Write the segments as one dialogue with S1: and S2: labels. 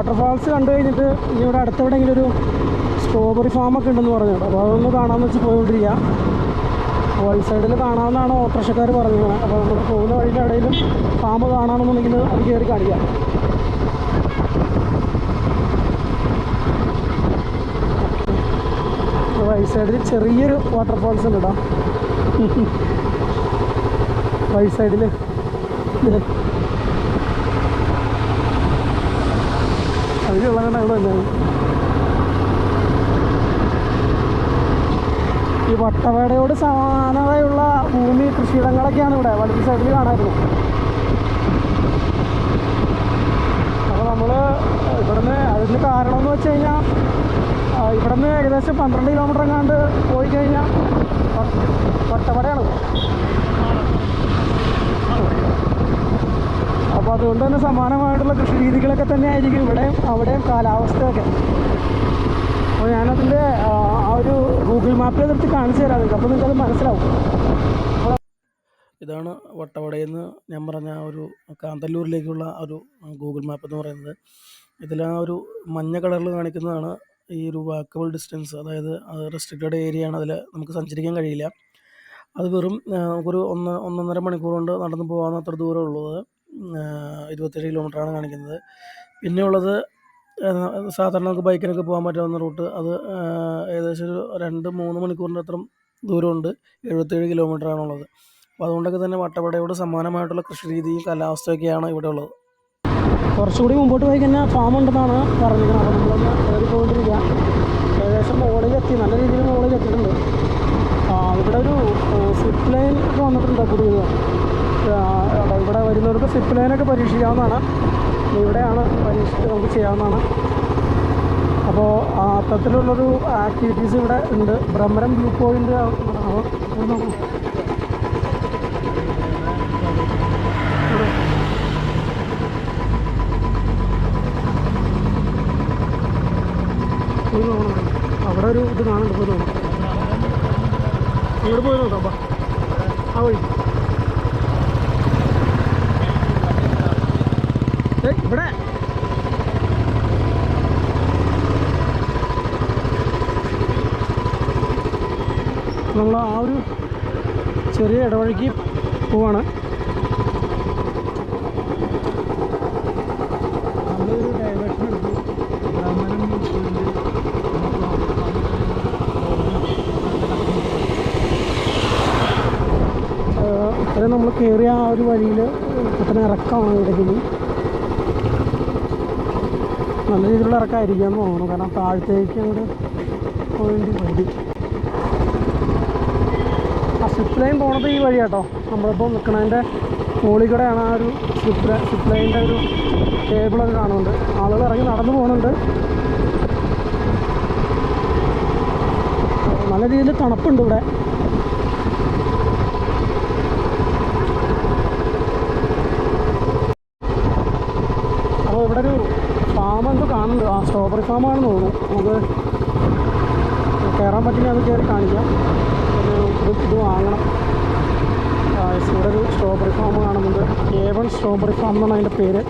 S1: Waterfalls കണ്ടു കഴിഞ്ഞിട്ട് ഇവിടെ അടുത്തെവിടെയെങ്കിലും ഒരു സ്ട്രോബെറി ഫാമൊക്കെ ഉണ്ടെന്ന് പറഞ്ഞു. അപ്പോൾ അതൊന്ന് കാണാമെന്ന് വെച്ച് പോയിക്കൊണ്ടിരിക്കുക വഴി സൈഡിൽ കാണാമെന്നാണ് ഓട്ടോറിക്ഷക്കാർ പറഞ്ഞത്. അപ്പോൾ നമ്മൾ പോകുന്ന വഴിയുടെ ഇടയിലും ഫാം കാണാമെന്നുണ്ടെങ്കിൽ അത് കയറി കാണിക്കാം. വൈ സൈഡിൽ ചെറിയൊരു വാട്ടർഫാൾസ് ഉണ്ട് കേട്ടോ റൈറ്റ് സൈഡിൽ അതിലുള്ള ഞങ്ങൾ തന്നെ ഈ വട്ടവടയോട് സമാനമായുള്ള ഭൂമി കൃഷിയിടങ്ങളൊക്കെയാണ് ഇവിടെ. വലത് സൈഡിൽ കാണായിരുന്നു അപ്പോൾ നമ്മൾ ഇവിടുന്ന് അതിന് കാരണം എന്ന് വെച്ച് കഴിഞ്ഞാൽ ഇവിടുന്ന് ഏകദേശം പന്ത്രണ്ട് കിലോമീറ്റർ എങ്ങാണ്ട് പോയി കഴിഞ്ഞാൽ വട്ടവടയാണ് അപ്പോൾ അതുകൊണ്ട് തന്നെ സമാനമായിട്ടുള്ള കൃഷി രീതികളൊക്കെ തന്നെ ആയിരിക്കും ഇവിടെയും അവിടെയും കാലാവസ്ഥയൊക്കെ. അപ്പോൾ ഞാനതിന്റെ ആ ഒരു ഗൂഗിൾ മാപ്പിൽ നിർത്തി കാണിച്ചു തരാം നിങ്ങൾക്ക് അപ്പോൾ നിങ്ങൾക്കത് മനസ്സിലാവും. ഇതാണ് വട്ടവടയിൽ നിന്ന് ഞാൻ പറഞ്ഞ ഒരു കാന്തല്ലൂരിലേക്കുള്ള ഒരു ഗൂഗിൾ മാപ്പ് എന്ന് പറയുന്നത്. ഇതിൽ ആ ഒരു മഞ്ഞ കളറിൽ കാണിക്കുന്നതാണ് ഈ ഒരു വാക്കബിൾ ഡിസ്റ്റൻസ് അതായത് റെസ്ട്രിക്റ്റഡ് ഏരിയ ആണ് അതിൽ നമുക്ക് സഞ്ചരിക്കാൻ കഴിയില്ല. അത് വെറും നമുക്കൊരു ഒന്ന് ഒന്നൊന്നര മണിക്കൂർ കൊണ്ട് നടന്നു പോകാവുന്ന അത്ര ദൂരം ഉള്ളത് ഇരുപത്തേഴ് കിലോമീറ്ററാണ് കാണിക്കുന്നത്. പിന്നെയുള്ളത് സാധാരണ നമുക്ക് ബൈക്കിനൊക്കെ പോകാൻ പറ്റാവുന്ന റൂട്ട്. അത് ഏകദേശം ഒരു രണ്ട് മൂന്ന് മണിക്കൂറിന്റെ അത്ര ദൂരമുണ്ട്. എഴുപത്തേഴ് കിലോമീറ്ററാണുള്ളത് അപ്പോൾ അതുകൊണ്ടൊക്കെ തന്നെ വട്ടവടയോട് സമാനമായിട്ടുള്ള കൃഷി രീതിയും കാലാവസ്ഥയൊക്കെയാണ് ഇവിടെ ഉള്ളത്. കുറച്ചുകൂടി മുമ്പോട്ട് പോയി കഴിഞ്ഞാൽ ഫാം ഉണ്ടെന്നാണ് പറഞ്ഞിരിക്കുന്നത്. അപ്പോൾ നമ്മളൊന്ന് കയറി ഏകദേശം മുകളിലെത്തി. നല്ല രീതിയിൽ ആ, ഇവിടെ ഒരു സിപ്പ് ലൈൻ ഒക്കെ വന്നിട്ടുണ്ട് പുതിയത് ഇവിടെ വരുന്നവർക്ക് സിപ്പ് ലൈനൊക്കെ പരീക്ഷിക്കാവുന്നതാണ്. ഇവിടെയാണ് പരീക്ഷിച്ച് നമുക്ക് ചെയ്യാവുന്നതാണ്. അപ്പോൾ അത്തരത്തിലുള്ളൊരു ആക്ടിവിറ്റീസ് ഇവിടെ ഉണ്ട്. ബ്രഹ്മരം വ്യൂ പോയിന്റ് അവിടെ ഒരു ഇത് കാണുന്നുണ്ട് പോയി നോക്കാം ഇവിടെ പോയി നോക്കാം ആ വഴി. ഇവിടെ. നമ്മൾ ആ ഒരു ചെറിയ ഇടവഴിക്ക് പോവാണ്. ഇത്രയും നമ്മൾ കയറിയ ആ ഒരു വഴിയിൽ കുത്തനെ ഇറക്കമാണ് ഇടയ്ക്ക് നല്ല രീതിയിലുള്ള ഇറക്കമായിരിക്കും എന്ന് തോന്നുന്നു. കാരണം താഴത്തേക്ക് അങ്ങോട്ട് പോയിട്ട് വഴി ആ സിപ്പ് ലൈൻ പോണത് ഈ വഴി കേട്ടോ നമ്മളിപ്പോൾ നിൽക്കണതിന്റെ മുകളിൽ ആ ഒരു സിപ്പ് ലൈ സിപ്പ് ലൈനിന്റെ ഒരു കേബിളൊക്കെ കാണുന്നുണ്ട് ആളുകൾ ഇറങ്ങി നടന്നു പോകുന്നുണ്ട്. നല്ല രീതിയിൽ തണുപ്പുണ്ട് ഇവിടെ അപ്പോൾ ഇവിടെ ഒരു ഫാം എന്തോ കാണുന്നുണ്ട് ആ സ്ട്രോബെറി ഫാമാണെന്ന് തോന്നുന്നു. നമുക്ക് കയറാൻ പറ്റില്ല അത് കയറി കാണിക്കാം. ഇത് വാങ്ങണം. ഇവിടെ ഒരു സ്ട്രോബെറി ഫാം കാണുന്നുണ്ട്. എ വൺ സ്ട്രോബെറി ഫാം എന്നാണ് അതിന്റെ പേര്.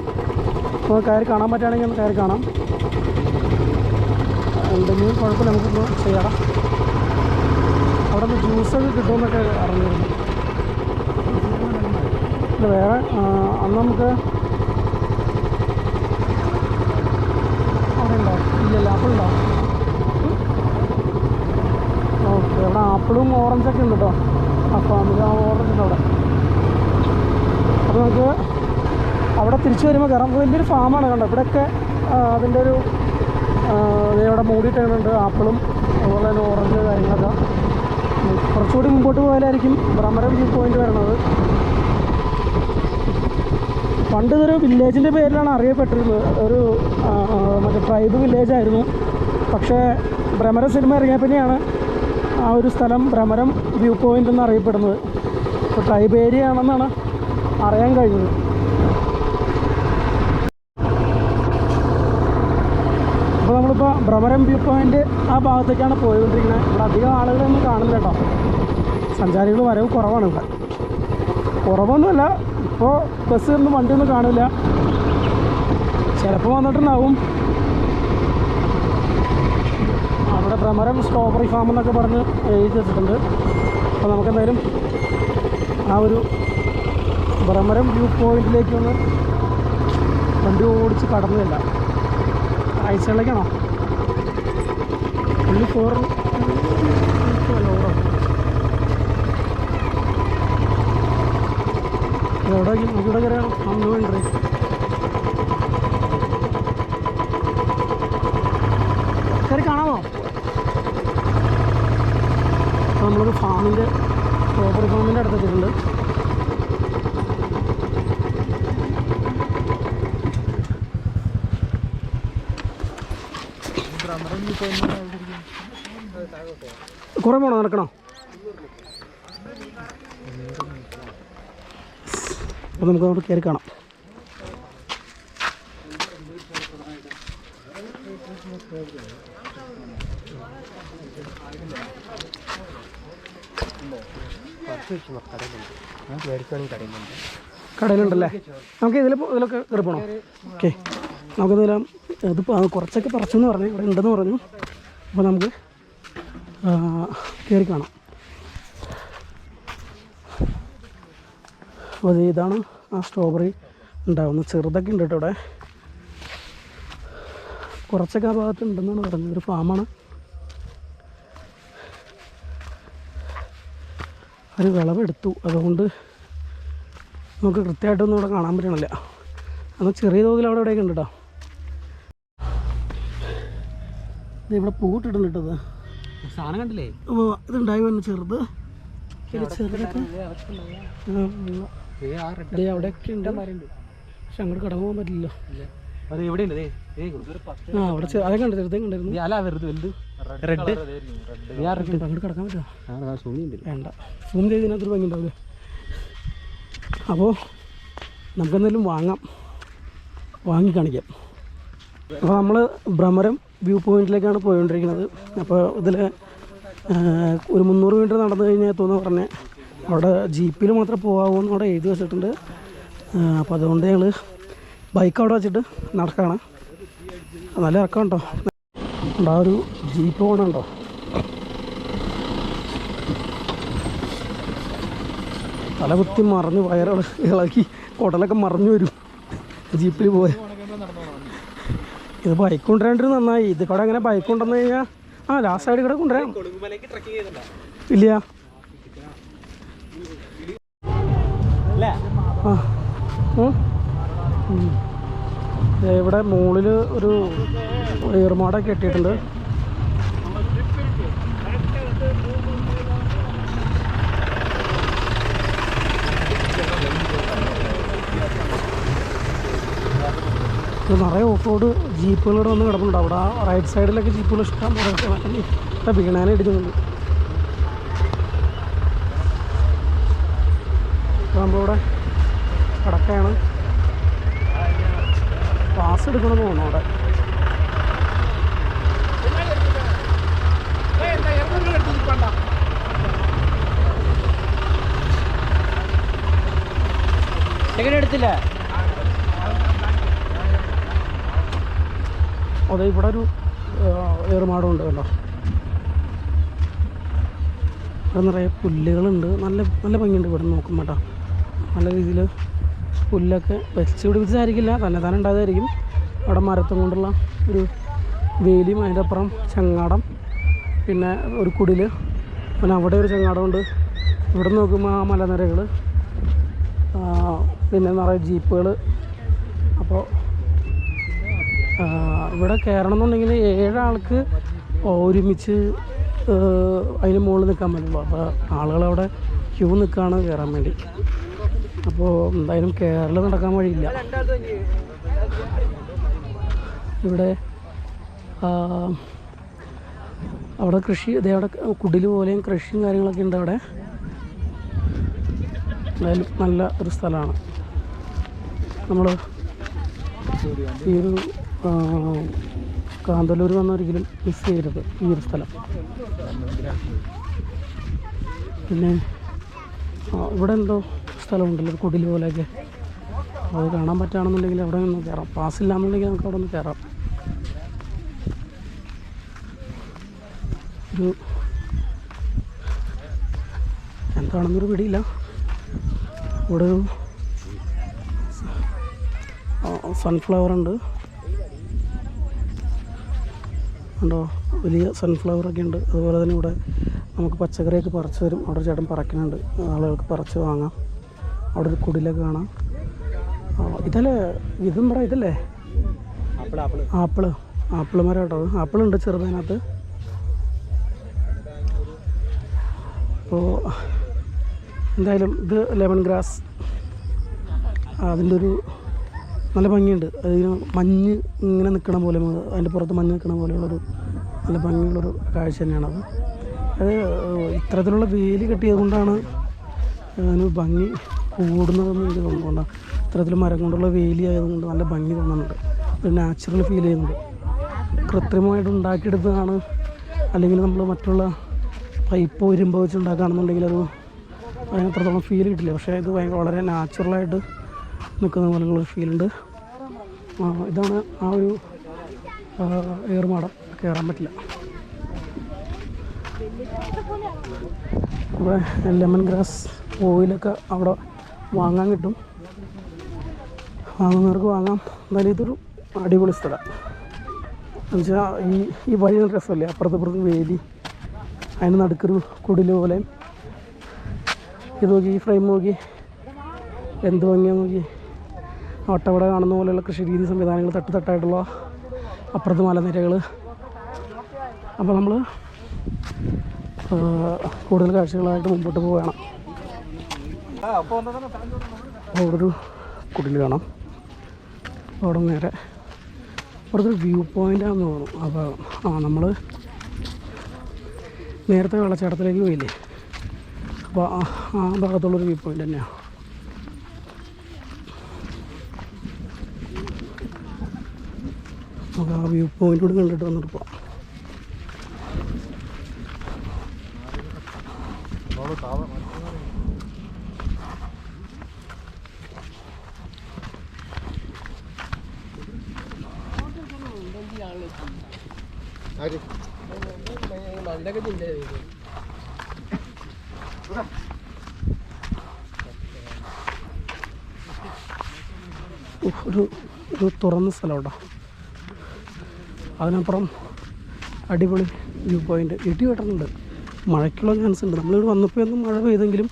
S1: അപ്പോൾ കയറി കാണാൻ പറ്റുകയാണെങ്കിൽ ഒന്ന് കയറി കാണാം. എന്തെങ്കിലും കുഴപ്പമില്ല നമുക്കൊന്ന് ചെയ്യാം. അവിടെ നിന്ന് ജ്യൂസൊക്കെ കിട്ടുമെന്നൊക്കെ അറിഞ്ഞിരുന്നു. വേറെ അന്ന് നമുക്ക് അവിടെ ഉണ്ടോ ഇല്ലല്ല ആപ്പിൾ ഉണ്ടോ ഓക്കെ ഇവിടെ ആപ്പിളും ഓറഞ്ചൊക്കെ ഉണ്ട് കേട്ടോ അപ്പോൾ നമുക്ക് ആ ഓറഞ്ച് ഉണ്ട് അവിടെ. അപ്പോൾ നമുക്ക് അവിടെ തിരിച്ചു വരുമ്പോൾ കയറാം. വലിയൊരു ഫാമാണ് കണ്ടോ? ഇവിടെയൊക്കെ അതിന്റെ ഒരു ഇവിടെ മൂടിയിട്ടുണ്ട് ആപ്പിളും അതുപോലെ തന്നെ ഓറഞ്ച് കാര്യങ്ങളൊക്കെ. കുറച്ചുകൂടി മുമ്പോട്ട് പോയാലായിരിക്കും ബ്രഹ്മരം വ്യൂ പോയിന്റ് വരണത് പണ്ട് ഇതൊരു വില്ലേജിന്റെ പേരിലാണ് അറിയപ്പെട്ടിരുന്നത്. ഒരു മറ്റേ ട്രൈബ് വില്ലേജായിരുന്നു പക്ഷേ ഭ്രമര സിനിമ ഇറങ്ങിയ പിന്നെയാണ് ആ ഒരു സ്ഥലം ഭ്രമരം വ്യൂ പോയിന്റ് എന്ന് അറിയപ്പെടുന്നത് ഇപ്പോൾ ട്രൈബ് ആണെന്നാണ് അറിയാൻ കഴിഞ്ഞത്. അപ്പോൾ നമ്മളിപ്പോൾ ഭ്രമരം വ്യൂ പോയിന്റ് ആ ഭാഗത്തേക്കാണ് പോയിക്കൊണ്ടിരിക്കുന്നത്. ഇവിടെ അധികം ആളുകളൊന്നും കാണുന്നില്ല കേട്ടോ. സഞ്ചാരികൾ വരവ് കുറവാണ് ഇവിടെ. കുറവൊന്നുമല്ല ഇപ്പോൾ ബസ് ഒന്നും വണ്ടിയൊന്നും കാണില്ല. ചിലപ്പോൾ വന്നിട്ടുണ്ടാവും. അവിടെ ഭ്രമരം സ്ട്രോബറി ഫാം എന്നൊക്കെ പറഞ്ഞ് എഴുതി വെച്ചിട്ടുണ്ട്. അപ്പോൾ നമുക്കെന്തായാലും ആ ഒരു ഭ്രമരം വ്യൂ പോയിന്റിലേക്ക് ഒന്ന് വണ്ടി ഓടിച്ച് കടന്നില്ല. ആഴ്ചകളിലേക്കാണോ പുള്ളി ഫോർ എവിടെ ഇവിടെ കയറിയാണോ അന്ന് വേണ്ടേ കയറി കാണാമോ നമ്മളൊരു ഫാമിന്റെ കോപ്പർ ഫാമിന്റെ അടുത്തെത്തിയിട്ടുണ്ട്. കുറേ പോണോ നടക്കണോ? അപ്പോൾ നമുക്ക് അവിടെ കയറി കാണാം. കടയിലുണ്ടല്ലേ നമുക്ക് ഇതിൽ ഇതിലൊക്കെ കയറിപ്പോണോ? ഓക്കെ. നമുക്കിതെല്ലാം ഇതിപ്പോൾ കുറച്ചൊക്കെ പറിച്ചെന്ന് പറഞ്ഞു ഇവിടെ ഉണ്ടെന്ന് പറഞ്ഞു. അപ്പോൾ നമുക്ക് കയറി കാണാം. അപ്പോൾ ഇതാണ് ആ സ്ട്രോബെറി ഉണ്ടാവുന്നത്. ചെറുതൊക്കെ ഉണ്ട് കേട്ടോ ഇവിടെ. കുറച്ചൊക്കെ ആ ഭാഗത്ത് ഉണ്ടെന്നാണ് പറഞ്ഞത്. ഒരു ഫാമാണ് ഒരു വിളവെടുത്തു. അതുകൊണ്ട് നമുക്ക് കൃത്യമായിട്ടൊന്നും ഇവിടെ കാണാൻ പറ്റണില്ല. എന്നാൽ ചെറിയ തോതിൽ അവിടെ എവിടെയൊക്കെ ഉണ്ട് കേട്ടോ ഇവിടെ പൂട്ടിട്ടുണ്ട് കേട്ടത്
S2: സാധനം കണ്ടില്ലേ?
S1: ഓ ഇതുണ്ടായി വന്നു ചെറുത്. പിന്നെ ചെറുതൊക്കെ അവിടെയൊക്കെ ഉണ്ട്. പക്ഷെ അങ്ങോട്ട് കടന്നു പോകാൻ പറ്റില്ലല്ലോ.
S2: അത് എവിടെയുണ്ട്? ദേ, ദേ
S1: ആ അവിടെ അതെ അതൊക്കെ ഉണ്ട് ചെറുതൊക്കെ ഉണ്ടായിരുന്നു
S2: ദേ, അല്ല വെറുതെ വലുത്. റെഡ്
S1: ഇപ്പം അങ്ങോട്ട് കിടക്കാൻ പറ്റുമോ?
S2: സൂമിയുണ്ട്
S1: വേണ്ട. സൂം ചെയ്ത് ഇതിനകത്തൊരു ഭംഗി ഉണ്ടാവില്ലേ അപ്പോൾ നമുക്കെന്തെങ്കിലും വാങ്ങാം. വാങ്ങി കാണിക്കാം. അപ്പോൾ നമ്മൾ ഭ്രമരം വ്യൂ പോയിന്റിലേക്കാണ് പോയിക്കൊണ്ടിരിക്കുന്നത്. അപ്പോൾ ഇതിൽ ഒരു മുന്നൂറ് മീറ്റർ നടന്നു കഴിഞ്ഞാൽ തോന്നുന്നു പറഞ്ഞേ. അവിടെ ജീപ്പിൽ മാത്രമേ പോകാവൂ എന്ന് അവിടെ എഴുതി വെച്ചിട്ടുണ്ട്. അപ്പോൾ അതുകൊണ്ട് ഞങ്ങൾ ബൈക്ക് അവിടെ വെച്ചിട്ട് നടക്കുകയാണ് നല്ല ഇറക്കം ഉണ്ടോ ആ ഒരു ജീപ്പ് പോകണുണ്ടോ തല കുത്തി മറിഞ്ഞു വയറ് ഇളക്കി കുടലൊക്കെ മറിഞ്ഞു വരും. ജീപ്പിൽ പോയ. ഇത് ബൈക്ക് കൊണ്ടുവരേണ്ടത് നന്നായി. ഇത് കൂടെ അങ്ങനെ ബൈക്ക് കൊണ്ടുവന്നു കഴിഞ്ഞാൽ ആ ലാസ്റ്റ് സൈഡ് കൂടെ കൊണ്ടുവരാം. ഇല്ല. ആ. ഇവിടെ മുകളിൽ ഒരു ഏറുമാടൊക്കെ കെട്ടിയിട്ടുണ്ട്. നിറയെ ഓഫ് റോഡ് ജീപ്പുകളോട് വന്ന് കിടപ്പുണ്ട്. അവിടെ റൈറ്റ് സൈഡിലൊക്കെ ജീപ്പുകൾ ഇഷ്ടം ഇപ്പം വീണാനെ ഇടിക്കുന്നുണ്ട് നമ്മളിവിടെ കിടക്കയാണ്. പാസ് എടുക്കണമെന്ന് തോന്നുന്നു അവിടെ.
S2: എങ്ങനെ എടുത്തില്ല.
S1: അതെ ഇവിടെ ഒരു ഏറുമാടമുണ്ട് കണ്ടോ ഇവിടെ നിറയെ പുല്ലുകളുണ്ട്. നല്ല നല്ല ഭംഗിയുണ്ട് ഇവിടെ നോക്കും കേട്ടോ. നല്ല രീതിയിൽ പുല്ലൊക്കെ വെച്ച് പിടിപ്പിച്ചതായിരിക്കില്ല. തന്നെത്താൻ തന്നെ ഉണ്ടായതായിരിക്കും അവിടെ മരത്തും കൊണ്ടുള്ള ഒരു വേലിയും അതിന്റെ അപ്പുറം ചങ്ങാടം പിന്നെ ഒരു കുടിൽ പിന്നെ അവിടെ ഒരു ചങ്ങാടമുണ്ട് ഇവിടെ നോക്കുമ്പോൾ ആ മലനിരകൾ പിന്നെ നിറയെ ജീപ്പുകൾ അപ്പോൾ ഇവിടെ കയറണം എന്നുണ്ടെങ്കിൽ ഏഴാൾക്ക് ഒരുമിച്ച് അതിന് മുകളിൽ നിൽക്കാൻ പറ്റുള്ളൂ അപ്പോൾ ആളുകളവിടെ ക്യൂ നിൽക്കുകയാണ് കയറാൻ വേണ്ടി. അപ്പോൾ എന്തായാലും കേരള നടക്കാൻ വഴിയില്ല. ഇവിടെ അവിടെ കൃഷി ഇതേ അവിടെ കുടിൽ പോലെയും കൃഷിയും കാര്യങ്ങളൊക്കെ ഉണ്ട് അവിടെ. എന്തായാലും നല്ല ഒരു സ്ഥലമാണ്. നമ്മൾ ഈ ഒരു കാന്തല്ലൂർ വന്ന ഒരിക്കലും മിസ് ചെയ്യരുത് ഈ ഒരു സ്ഥലം. പിന്നെ ഇവിടെ എന്തോ സ്ഥലമുണ്ടല്ലോ കുടിൽ പോലെയൊക്കെ. അത് കാണാൻ പറ്റുകയാണെന്നുണ്ടെങ്കിൽ അവിടെ നിന്ന് കയറാം. പാസ് ഇല്ലാന്നുണ്ടെങ്കിൽ നമുക്ക് അവിടെ നിന്ന് കയറാം. ഒരു എന്താണെന്നൊരു പിടിയില്ല. ഇവിടെ ഒരു സൺഫ്ലവർ ഉണ്ട്. ഉണ്ടോ? വലിയ സൺഫ്ലവർ ഒക്കെ ഉണ്ട്. അതുപോലെ തന്നെ ഇവിടെ നമുക്ക് പച്ചക്കറിയൊക്കെ പറിച്ച് തരും. അവിടെ ചേട്ടൻ പറിക്കുന്നുണ്ട്. ആളുകൾക്ക് പറിച്ച് വാങ്ങാം. അവിടെ ഒരു കുടിലൊക്കെ കാണാം. ഇതല്ലേ? ഇതും പറ ഇതല്ലേ?
S2: Apple apple
S1: apple. മരം കേട്ടോ. ആപ്പിളുണ്ട് ചെറുതിനകത്ത് അപ്പോൾ എന്തായാലും ഇത് ലെമൺ ഗ്രാസ്. അതിന്റെ ഒരു നല്ല ഭംഗിയുണ്ട്. അതിന് മഞ്ഞ് ഇങ്ങനെ നിൽക്കണ പോലെ അതിന്റെ പുറത്ത് മഞ്ഞ് നിൽക്കണ പോലെയുള്ളൊരു നല്ല ഭംഗിയുള്ളൊരു കാഴ്ച തന്നെയാണത് അത്. ഇത്തരത്തിലുള്ള വേലി കെട്ടിയത് കൊണ്ടാണ് അതിന് ഭംഗി കൂടുന്നതെന്ന് എനിക്ക് തോന്നുന്നുണ്ട്. ഇത്തരത്തിൽ മരം കൊണ്ടുള്ള വേലി ആയതുകൊണ്ട് നല്ല ഭംഗി തോന്നുന്നുണ്ട്. ഒരു നാച്ചുറൽ ഫീൽ ചെയ്യുന്നുണ്ട്. കൃത്രിമമായിട്ട് ഉണ്ടാക്കിയെടുത്തതാണ്. അല്ലെങ്കിൽ നമ്മൾ മറ്റുള്ള പൈപ്പ് വരുമ്പോൾ വെച്ച് ഉണ്ടാക്കുകയാണെന്നുണ്ടെങ്കിൽ അത് അതിന് അത്രത്തോളം ഫീൽ കിട്ടില്ല. പക്ഷേ ഇത് ഭയങ്കര വളരെ നാച്ചുറലായിട്ട് നിൽക്കുന്ന പോലെയുള്ള ഫീലുണ്ട് ഇതാണ് ആ ഒരു ഏറുമാടം. കയറാൻ പറ്റില്ല. ഇവിടെ ലെമൺ ഗ്രാസ് ഓയിലൊക്കെ അവിടെ വാങ്ങാൻ കിട്ടും. വാങ്ങുന്നവർക്ക് വാങ്ങാം. എന്നാലും ഇതൊരു അടിപൊളി സ്ഥലം. എന്നുവെച്ചാൽ ഈ ഈ വഴി രസമല്ലേ? അപ്പുറത്ത് ഇപ്പുറത്ത് വേലി അതിന് നടുക്കൊരു കുടിൽ പോലെ. ഇത് നോക്കി ഈ ഫ്രെയിം നോക്കി. എന്ത് ഭംഗിയാ നോക്കി ഒട്ടവിടെ കാണുന്ന പോലെയുള്ള കൃഷി രീതി സംവിധാനങ്ങൾ തട്ടുതട്ടായിട്ടുള്ള അപ്പുറത്ത് മലനിരകൾ അപ്പോൾ നമ്മൾ കൂടുതൽ കാഴ്ചകളായിട്ട് മുമ്പോട്ട് പോവുകയാണ്. അവിടെ ഒരു കുടിൽ കാണാം. അവിടെ നേരെ അവിടുത്തെ വ്യൂ പോയിന്റാണെന്ന് തോന്നുന്നു. അപ്പോൾ ആ നമ്മൾ നേരത്തെ വെള്ളച്ചാട്ടത്തിലേക്ക് പോയില്ലേ? അപ്പോൾ ആ ഭാഗത്തുള്ളൊരു വ്യൂ പോയിന്റ് തന്നെയാണ് നമുക്ക് ആ വ്യൂ പോയിന്റ് കൂടെ കണ്ടിട്ട് വന്നിട്ട് ഉഫ്, ഒരു ഒരു തുറന്ന സ്ഥലം കേട്ടോ അതിനപ്പുറം അടിപൊളി വ്യൂ പോയിന്റ് ഇടി വെട്ടുന്നുണ്ട് മഴയ്ക്കുള്ള ചാൻസ് ഉണ്ട്. നമ്മളിവിടെ വന്നപ്പോൾ ഒന്നും മഴ പെയ്തെങ്കിലും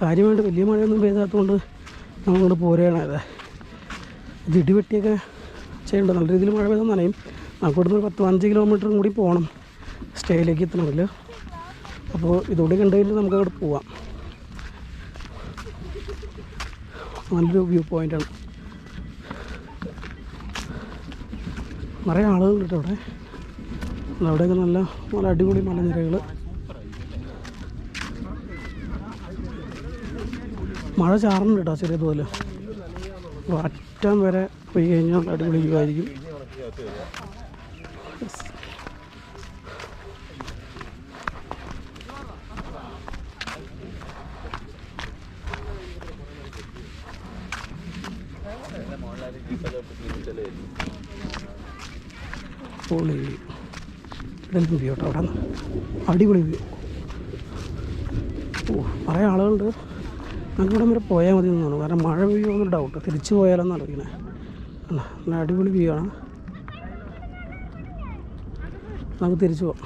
S1: കാര്യമായിട്ട് വലിയ മഴയൊന്നും പെയ്താത്തതുകൊണ്ട് നമ്മളിവിടെ പോരുകയാണ് ഇത് ഇത് ഇടി വെട്ടിയൊക്കെ ചെയ്യേണ്ടത് നല്ല രീതിയിൽ മഴ പെയ്താൽ നനയും. നമുക്ക് ഇവിടുന്ന് ഒരു പത്ത് പതിനഞ്ച് കിലോമീറ്ററും കൂടി പോകണം സ്റ്റേയിലേക്ക് എത്തണമെങ്കിൽ അപ്പോൾ ഇതോടെ കണ്ടു നമുക്ക് അവിടെ പോവാം. നല്ലൊരു വ്യൂ പോയിന്റാണ് നിറയെ ആളുകളുണ്ട് അവിടെ. അവിടെയൊക്കെ നല്ല നല്ല അടിപൊളി മലനിരകൾ മഴ ചാറുന്നുണ്ട് കേട്ടോ ചെറിയ തോതിൽ അപ്പോൾ അറ്റം വരെ പോയി കഴിഞ്ഞാൽ അടിപൊളി ആയിരിക്കും. ഇതെല്ലാം വ്യൂ കേട്ടോ അവിടെ നിന്ന്. അടിപൊളി വ്യൂ ഓ കുറേ ആളുകളുണ്ട്. നമുക്ക് ഇവിടെ വരെ പോയാൽ മതി എന്ന് തോന്നുന്നു. കാരണം മഴ പെയ്യുമെന്നൊരു ഡൗട്ട് തിരിച്ചു അറിയണേ അല്ല നല്ല അടിപൊളി വ്യൂ ആണ്. നമുക്ക് തിരിച്ചു പോവാം.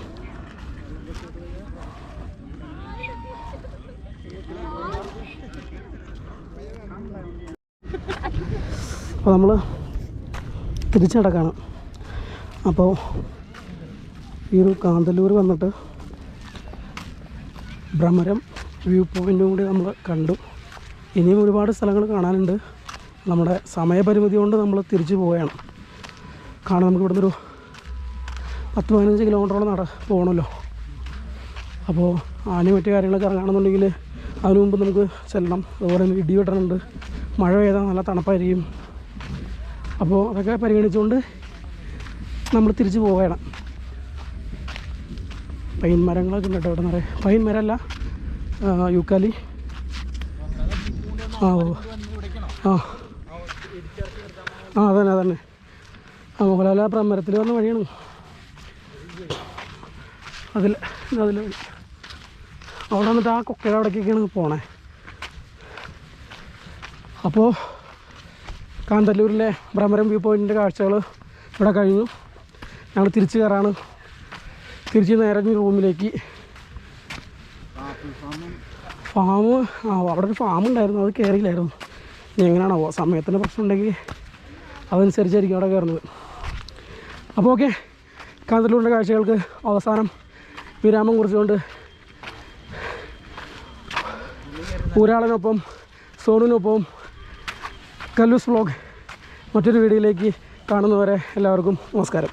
S1: അപ്പോൾ നമ്മൾ തിരിച്ചു കിടക്കാണ് അപ്പോൾ ഈ ഒരു കാന്തല്ലൂർ വന്നിട്ട് ഭ്രമരം വ്യൂ പോയിന്റും കൂടി നമ്മൾ കണ്ടു. ഇനിയും ഒരുപാട് സ്ഥലങ്ങൾ കാണാനുണ്ട്. നമ്മുടെ സമയപരിമിതി കൊണ്ട് നമ്മൾ തിരിച്ചു പോവുകയാണ്. കാരണം നമുക്ക് ഇവിടുന്ന് ഒരു പത്ത് പതിനഞ്ച് കിലോമീറ്ററോളം നട പോകണമല്ലോ അപ്പോൾ ആനയും മറ്റു കാര്യങ്ങളൊക്കെ ഇറങ്ങുകയാണെന്നുണ്ടെങ്കിൽ അതിനു മുമ്പ് നമുക്ക് ചെല്ലണം. അതുപോലെ തന്നെ ഇടി വെട്ടണുണ്ട്. മഴ പെയ്താൽ നല്ല തണുപ്പായിരിക്കും. അപ്പോൾ അതൊക്കെ പരിഗണിച്ചുകൊണ്ട് നമ്മൾ തിരിച്ചു പോവുകയാണ്. പൈൻ മരങ്ങളൊക്കെ ഉണ്ട് കേട്ടോ ഇവിടെ നിറയെ. പൈൻ മരമല്ല യൂക്കാലി. ആ ഓ. ആ. ആ അതന്നെ അതന്നെ. ആ മോഹൻലാൽ പ്രമരത്തിൽ വന്ന വഴിയാണ്. അതിൽ അതിൽ അവിടെ വന്നിട്ട് ആ കൊക്കയുടെ അവിടേക്കൊക്കെയാണ് പോണേ. അപ്പോൾ കാന്തല്ലൂരിലെ ഭ്രമരം വ്യൂ പോയിന്റിന്റെ കാഴ്ചകൾ ഇവിടെ കഴിഞ്ഞു. ഞങ്ങൾ തിരിച്ചു കയറാണ് തിരിച്ച് നേരെ റൂമിലേക്ക്. ഫാം ആ അവിടെ ഒരു ഫാം ഉണ്ടായിരുന്നു. അത് കയറിയില്ലായിരുന്നു ഇനി എങ്ങനെയാണോ സമയത്തിന്റെ പ്രശ്നം ഉണ്ടെങ്കിൽ അതനുസരിച്ചായിരിക്കും അവിടെ കയറുന്നത്. അപ്പോൾ ഓക്കെ കാന്തല്ലൂരിന്റെ കാഴ്ചകൾക്ക് അവസാനം വിരാമം കുറിച്ചുകൊണ്ട് ഊരാളിനൊപ്പം സോണിനൊപ്പം കല്ലൂസ് വ്ളോഗ് മറ്റൊരു വീഡിയോയിലേക്ക് കാണുന്നവരെ എല്ലാവർക്കും നമസ്കാരം.